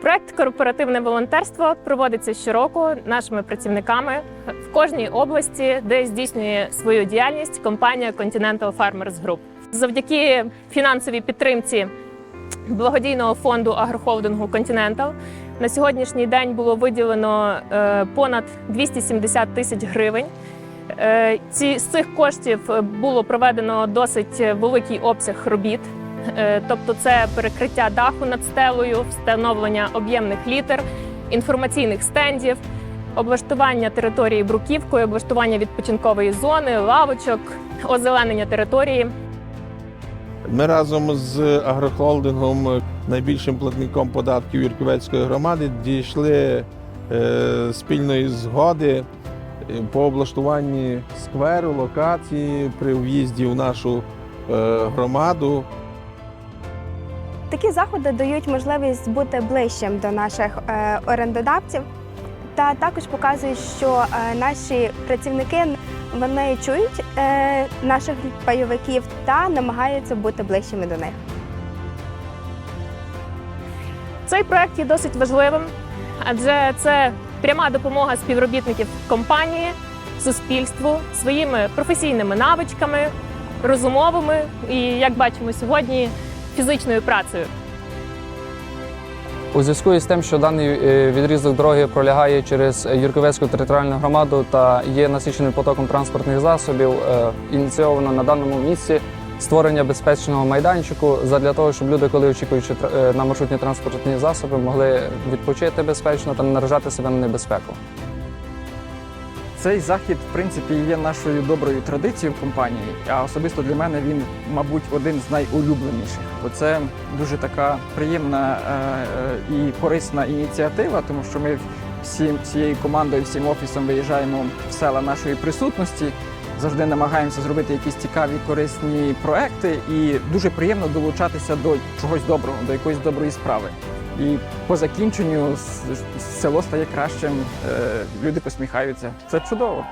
Проект корпоративне волонтерство проводиться щороку нашими працівниками в кожній області, де здійснює свою діяльність компанія Continental Farmers Group. Завдяки фінансовій підтримці благодійного фонду агрохолдингу Continental на сьогоднішній день було виділено е, понад 270 тисяч гривень. Е, Ці з цих коштів було проведено досить великий обсяг робіт. Е, Тобто, це перекриття даху над стелею, встановлення об'ємних літер, інформаційних стендів, облаштування території бруківкою, облаштування відпочинкової зони, лавочок, озеленення території. Ми разом з агрохолдингом, найбільшим платником податків Юрковецької громади, дійшли е, спільної згоди е, по облаштуванні скверу, локації при в'їзді в нашу громаду. Такі заходи дають можливість бути ближчим до наших е, орендодавців, та також показують, що е, наші працівники вони чують е, наших пайовиків та намагаються бути ближчими до них. Цей проект є досить важливим, адже це пряма допомога співробітників компанії, суспільству своїми професійними навичками, розумовими і, як бачимо сьогодні, фізичною працею. У зв'язку із тим, що даний е, відрізок дороги пролягає через Юрковецьку територіальну громаду та є насиченим потоком транспортних засобів, е, ініційовано на даному місці створення безпечного майданчику для того, щоб люди, коли очікуючи е, на маршрутні транспортні засоби, могли відпочити безпечно та не наражати себе на небезпеку. Цей захід, в принципі, є нашою доброю традицією в компанії, а особисто для мене він, мабуть, один з найулюбленіших. Бо це дуже така приємна е, е, і корисна ініціатива, тому що ми всім всією командою, всім офісом виїжджаємо в села нашої присутності. Завжди намагаємося зробити якісь цікаві, корисні проекти, і дуже приємно долучатися до чогось доброго, до якоїсь доброї справи. І по закінченню село стає кращим, е, люди посміхаються. Це чудово.